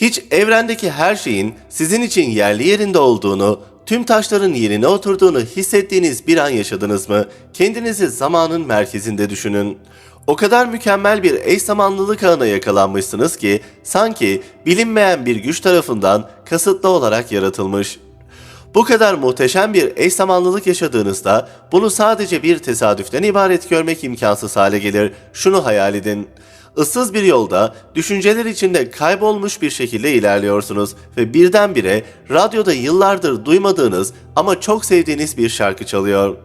Hiç evrendeki her şeyin sizin için yerli yerinde olduğunu, tüm taşların yerine oturduğunu hissettiğiniz bir an yaşadınız mı? Kendinizi zamanın merkezinde düşünün. O kadar mükemmel bir eş zamanlılık ağına yakalanmışsınız ki sanki bilinmeyen bir güç tarafından kasıtlı olarak yaratılmış. Bu kadar muhteşem bir eş zamanlılık yaşadığınızda bunu sadece bir tesadüften ibaret görmek imkansız hale gelir. Şunu hayal edin. Issız bir yolda düşünceler içinde kaybolmuş bir şekilde ilerliyorsunuz ve birdenbire radyoda yıllardır duymadığınız ama çok sevdiğiniz bir şarkı çalıyor.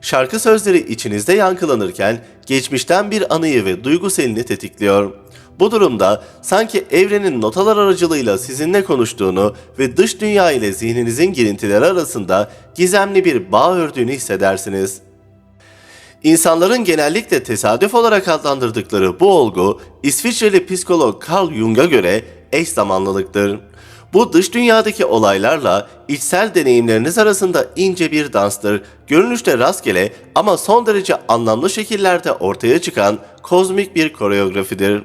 Şarkı sözleri içinizde yankılanırken geçmişten bir anıyı ve duygu selini tetikliyor. Bu durumda sanki evrenin notalar aracılığıyla sizinle konuştuğunu ve dış dünya ile zihninizin girintileri arasında gizemli bir bağ ördüğünü hissedersiniz. İnsanların genellikle tesadüf olarak adlandırdıkları bu olgu, İsviçreli psikolog Carl Jung'a göre eş zamanlılıktır. Bu dış dünyadaki olaylarla içsel deneyimleriniz arasında ince bir danstır. Görünüşte rastgele ama son derece anlamlı şekillerde ortaya çıkan kozmik bir koreografidir.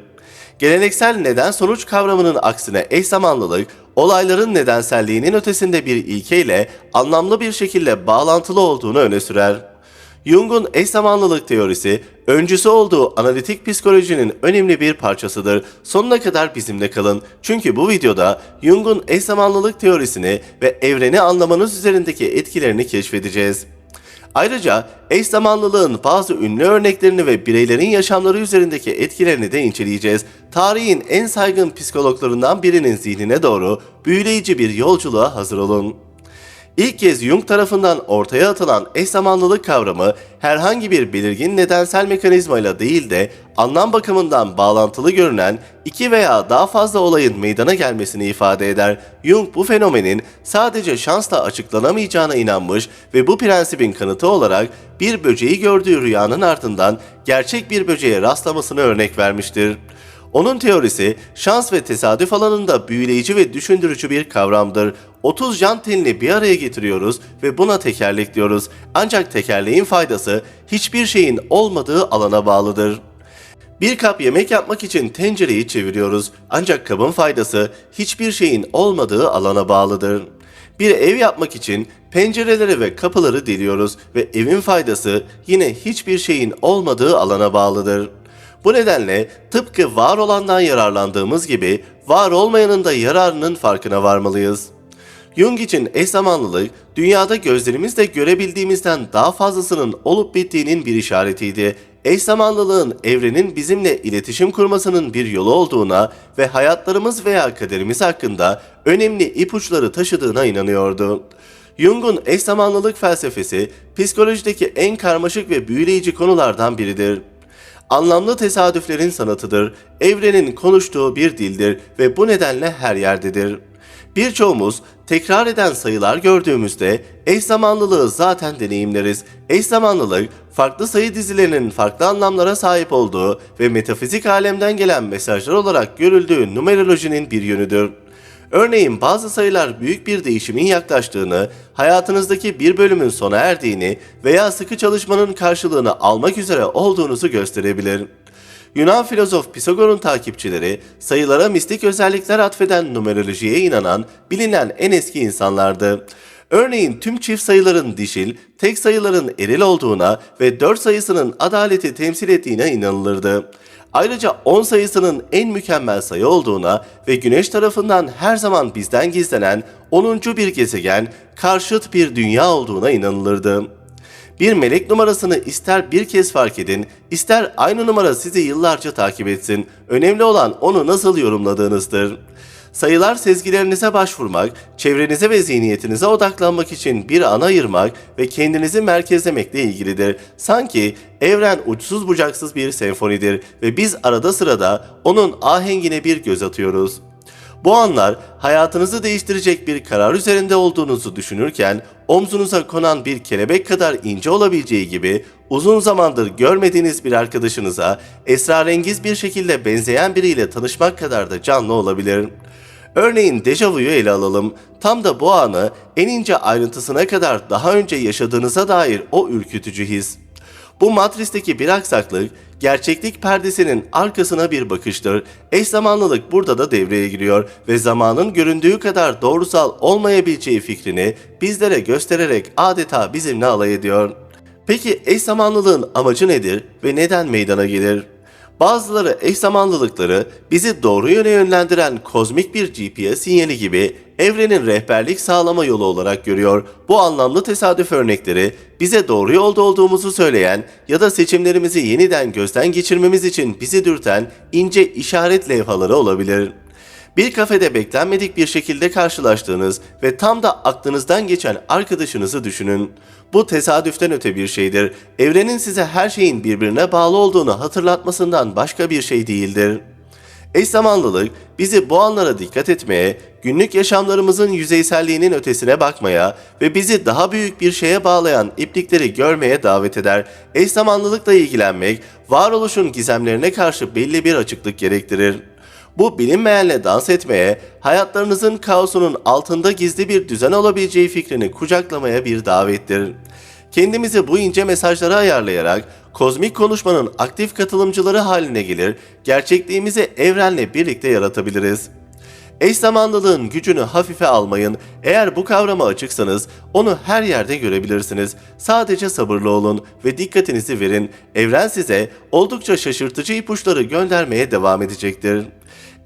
Geleneksel neden sonuç kavramının aksine eş zamanlılık, olayların nedenselliğinin ötesinde bir ilkeyle anlamlı bir şekilde bağlantılı olduğunu öne sürer. Jung'un eş zamanlılık teorisi, öncüsü olduğu analitik psikolojinin önemli bir parçasıdır. Sonuna kadar bizimle kalın. Çünkü bu videoda Jung'un eş zamanlılık teorisini ve evreni anlamanız üzerindeki etkilerini keşfedeceğiz. Ayrıca eş zamanlılığın bazı ünlü örneklerini ve bireylerin yaşamları üzerindeki etkilerini de inceleyeceğiz. Tarihin en saygın psikologlarından birinin zihnine doğru büyüleyici bir yolculuğa hazır olun. İlk kez Jung tarafından ortaya atılan eş zamanlılık kavramı herhangi bir belirgin nedensel mekanizmayla değil de anlam bakımından bağlantılı görünen iki veya daha fazla olayın meydana gelmesini ifade eder. Jung bu fenomenin sadece şansla açıklanamayacağına inanmış ve bu prensibin kanıtı olarak bir böceği gördüğü rüyanın ardından gerçek bir böceğe rastlamasını örnek vermiştir. Onun teorisi şans ve tesadüf alanında büyüleyici ve düşündürücü bir kavramdır. 30 can telini bir araya getiriyoruz ve buna tekerlek diyoruz. Ancak tekerleğin faydası hiçbir şeyin olmadığı alana bağlıdır. Bir kap yemek yapmak için tencereyi çeviriyoruz. Ancak kabın faydası hiçbir şeyin olmadığı alana bağlıdır. Bir ev yapmak için pencereleri ve kapıları deliyoruz ve evin faydası yine hiçbir şeyin olmadığı alana bağlıdır. Bu nedenle tıpkı var olandan yararlandığımız gibi var olmayanın da yararının farkına varmalıyız. Jung için eş zamanlılık, dünyada gözlerimizle görebildiğimizden daha fazlasının olup bittiğinin bir işaretiydi. Eş zamanlılığın evrenin bizimle iletişim kurmasının bir yolu olduğuna ve hayatlarımız veya kaderimiz hakkında önemli ipuçları taşıdığına inanıyordu. Jung'un eş zamanlılık felsefesi psikolojideki en karmaşık ve büyüleyici konulardan biridir anlamlı tesadüflerin sanatıdır, evrenin konuştuğu bir dildir ve bu nedenle her yerdedir. Birçoğumuz tekrar eden sayılar gördüğümüzde eş zamanlılığı zaten deneyimleriz. Eş zamanlılık farklı sayı dizilerinin farklı anlamlara sahip olduğu ve metafizik alemden gelen mesajlar olarak görüldüğü numerolojinin bir yönüdür. Örneğin bazı sayılar büyük bir değişimin yaklaştığını, hayatınızdaki bir bölümün sona erdiğini veya sıkı çalışmanın karşılığını almak üzere olduğunuzu gösterebilir. Yunan filozof Pisagor'un takipçileri sayılara mistik özellikler atfeden numerolojiye inanan bilinen en eski insanlardı. Örneğin tüm çift sayıların dişil, tek sayıların eril olduğuna ve 4 sayısının adaleti temsil ettiğine inanılırdı. Ayrıca 10 sayısının en mükemmel sayı olduğuna ve güneş tarafından her zaman bizden gizlenen 10. bir gezegen, karşıt bir dünya olduğuna inanılırdı. Bir melek numarasını ister bir kez fark edin, ister aynı numara sizi yıllarca takip etsin. Önemli olan onu nasıl yorumladığınızdır. Sayılar sezgilerinize başvurmak, çevrenize ve zihniyetinize odaklanmak için bir an ayırmak ve kendinizi merkezlemekle ilgilidir. Sanki evren uçsuz bucaksız bir senfonidir ve biz arada sırada onun ahengine bir göz atıyoruz. Bu anlar hayatınızı değiştirecek bir karar üzerinde olduğunuzu düşünürken omzunuza konan bir kelebek kadar ince olabileceği gibi uzun zamandır görmediğiniz bir arkadaşınıza esrarengiz bir şekilde benzeyen biriyle tanışmak kadar da canlı olabilir. Örneğin dejavuyu ele alalım. Tam da bu anı en ince ayrıntısına kadar daha önce yaşadığınıza dair o ürkütücü his. Bu matristeki bir aksaklık, gerçeklik perdesinin arkasına bir bakıştır. Eş zamanlılık burada da devreye giriyor ve zamanın göründüğü kadar doğrusal olmayabileceği fikrini bizlere göstererek adeta bizimle alay ediyor. Peki eş zamanlılığın amacı nedir ve neden meydana gelir? Bazıları eş zamanlılıkları bizi doğru yöne yönlendiren kozmik bir GPS sinyali gibi evrenin rehberlik sağlama yolu olarak görüyor. Bu anlamlı tesadüf örnekleri bize doğru yolda olduğumuzu söyleyen ya da seçimlerimizi yeniden gözden geçirmemiz için bizi dürten ince işaret levhaları olabilir. Bir kafede beklenmedik bir şekilde karşılaştığınız ve tam da aklınızdan geçen arkadaşınızı düşünün. Bu tesadüften öte bir şeydir. Evrenin size her şeyin birbirine bağlı olduğunu hatırlatmasından başka bir şey değildir. Eş zamanlılık bizi bu anlara dikkat etmeye, günlük yaşamlarımızın yüzeyselliğinin ötesine bakmaya ve bizi daha büyük bir şeye bağlayan iplikleri görmeye davet eder. Eş zamanlılıkla ilgilenmek, varoluşun gizemlerine karşı belli bir açıklık gerektirir. Bu bilinmeyenle dans etmeye, hayatlarınızın kaosunun altında gizli bir düzen olabileceği fikrini kucaklamaya bir davettir. Kendimizi bu ince mesajlara ayarlayarak kozmik konuşmanın aktif katılımcıları haline gelir, gerçekliğimizi evrenle birlikte yaratabiliriz. Eş zamanlılığın gücünü hafife almayın. Eğer bu kavrama açıksanız onu her yerde görebilirsiniz. Sadece sabırlı olun ve dikkatinizi verin. Evren size oldukça şaşırtıcı ipuçları göndermeye devam edecektir.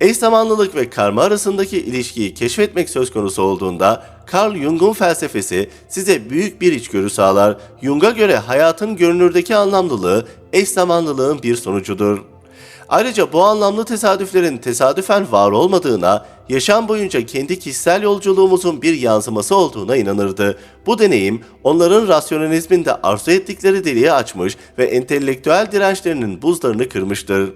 Eş zamanlılık ve karma arasındaki ilişkiyi keşfetmek söz konusu olduğunda Carl Jung'un felsefesi size büyük bir içgörü sağlar. Jung'a göre hayatın görünürdeki anlamlılığı eş zamanlılığın bir sonucudur. Ayrıca bu anlamlı tesadüflerin tesadüfen var olmadığına, yaşam boyunca kendi kişisel yolculuğumuzun bir yansıması olduğuna inanırdı. Bu deneyim onların rasyonalizminde arzu ettikleri deliği açmış ve entelektüel dirençlerinin buzlarını kırmıştır.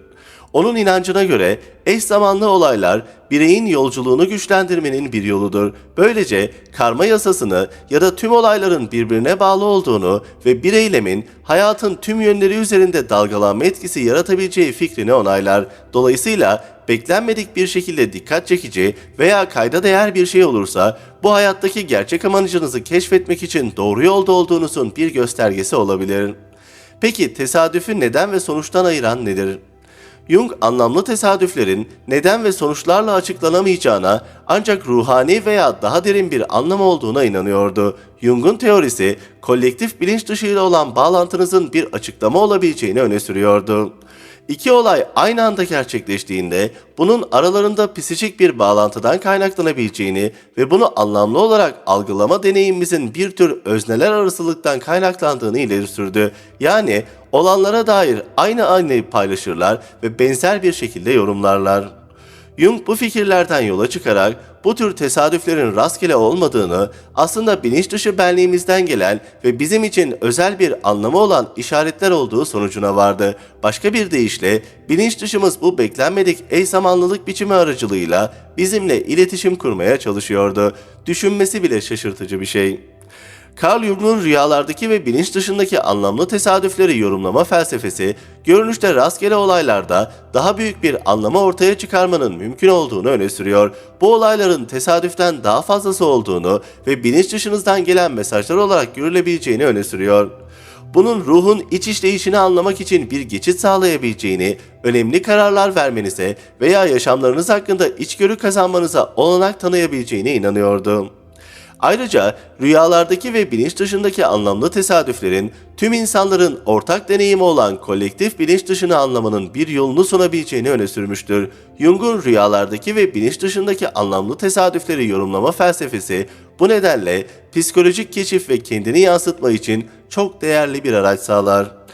Onun inancına göre eş zamanlı olaylar bireyin yolculuğunu güçlendirmenin bir yoludur. Böylece karma yasasını ya da tüm olayların birbirine bağlı olduğunu ve bir eylemin hayatın tüm yönleri üzerinde dalgalanma etkisi yaratabileceği fikrini onaylar. Dolayısıyla beklenmedik bir şekilde dikkat çekici veya kayda değer bir şey olursa bu hayattaki gerçek amacınızı keşfetmek için doğru yolda olduğunuzun bir göstergesi olabilir. Peki tesadüfü neden ve sonuçtan ayıran nedir? Jung anlamlı tesadüflerin neden ve sonuçlarla açıklanamayacağına ancak ruhani veya daha derin bir anlam olduğuna inanıyordu. Jung'un teorisi kolektif bilinç dışıyla olan bağlantınızın bir açıklama olabileceğini öne sürüyordu. İki olay aynı anda gerçekleştiğinde bunun aralarında psikik bir bağlantıdan kaynaklanabileceğini ve bunu anlamlı olarak algılama deneyimimizin bir tür özneler arasılıktan kaynaklandığını ileri sürdü. Yani olanlara dair aynı aynayı paylaşırlar ve benzer bir şekilde yorumlarlar. Jung bu fikirlerden yola çıkarak bu tür tesadüflerin rastgele olmadığını, aslında bilinç dışı benliğimizden gelen ve bizim için özel bir anlamı olan işaretler olduğu sonucuna vardı. Başka bir deyişle bilinç dışımız bu beklenmedik eş zamanlılık biçimi aracılığıyla bizimle iletişim kurmaya çalışıyordu. Düşünmesi bile şaşırtıcı bir şey. Carl Jung'un rüyalardaki ve bilinç dışındaki anlamlı tesadüfleri yorumlama felsefesi, görünüşte rastgele olaylarda daha büyük bir anlamı ortaya çıkarmanın mümkün olduğunu öne sürüyor. Bu olayların tesadüften daha fazlası olduğunu ve bilinç dışınızdan gelen mesajlar olarak görülebileceğini öne sürüyor. Bunun ruhun iç işleyişini anlamak için bir geçit sağlayabileceğini, önemli kararlar vermenize veya yaşamlarınız hakkında içgörü kazanmanıza olanak tanıyabileceğine inanıyordu. Ayrıca rüyalardaki ve bilinç dışındaki anlamlı tesadüflerin tüm insanların ortak deneyimi olan kolektif bilinç dışını anlamanın bir yolunu sunabileceğini öne sürmüştür. Jung'un rüyalardaki ve bilinç dışındaki anlamlı tesadüfleri yorumlama felsefesi bu nedenle psikolojik keşif ve kendini yansıtma için çok değerli bir araç sağlar.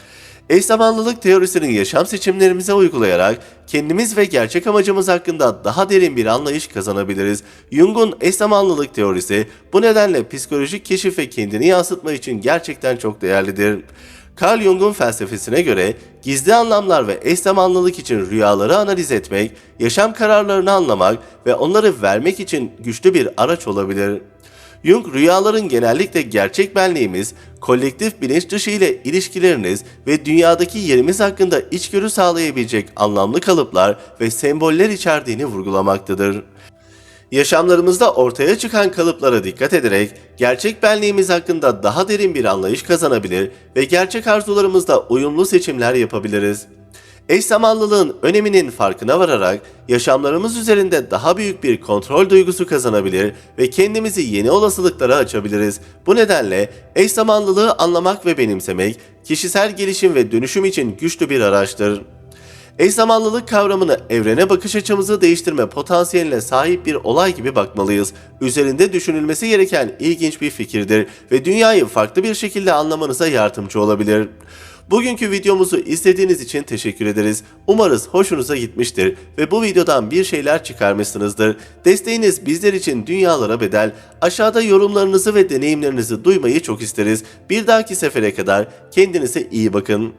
Eş zamanlılık teorisinin yaşam seçimlerimize uygulayarak kendimiz ve gerçek amacımız hakkında daha derin bir anlayış kazanabiliriz. Jung'un eş zamanlılık teorisi bu nedenle psikolojik keşif ve kendini yansıtma için gerçekten çok değerlidir. Carl Jung'un felsefesine göre gizli anlamlar ve eş zamanlılık için rüyaları analiz etmek, yaşam kararlarını anlamak ve onları vermek için güçlü bir araç olabilir. Jung rüyaların genellikle gerçek benliğimiz, kolektif bilinç dışı ile ilişkileriniz ve dünyadaki yerimiz hakkında içgörü sağlayabilecek anlamlı kalıplar ve semboller içerdiğini vurgulamaktadır. Yaşamlarımızda ortaya çıkan kalıplara dikkat ederek gerçek benliğimiz hakkında daha derin bir anlayış kazanabilir ve gerçek arzularımızda uyumlu seçimler yapabiliriz. Eş zamanlılığın öneminin farkına vararak yaşamlarımız üzerinde daha büyük bir kontrol duygusu kazanabilir ve kendimizi yeni olasılıklara açabiliriz. Bu nedenle eş zamanlılığı anlamak ve benimsemek kişisel gelişim ve dönüşüm için güçlü bir araçtır. Eş zamanlılık kavramını evrene bakış açımızı değiştirme potansiyeline sahip bir olay gibi bakmalıyız. Üzerinde düşünülmesi gereken ilginç bir fikirdir ve dünyayı farklı bir şekilde anlamanıza yardımcı olabilir. Bugünkü videomuzu izlediğiniz için teşekkür ederiz. Umarız hoşunuza gitmiştir ve bu videodan bir şeyler çıkarmışsınızdır. Desteğiniz bizler için dünyalara bedel. Aşağıda yorumlarınızı ve deneyimlerinizi duymayı çok isteriz. Bir dahaki sefere kadar kendinize iyi bakın.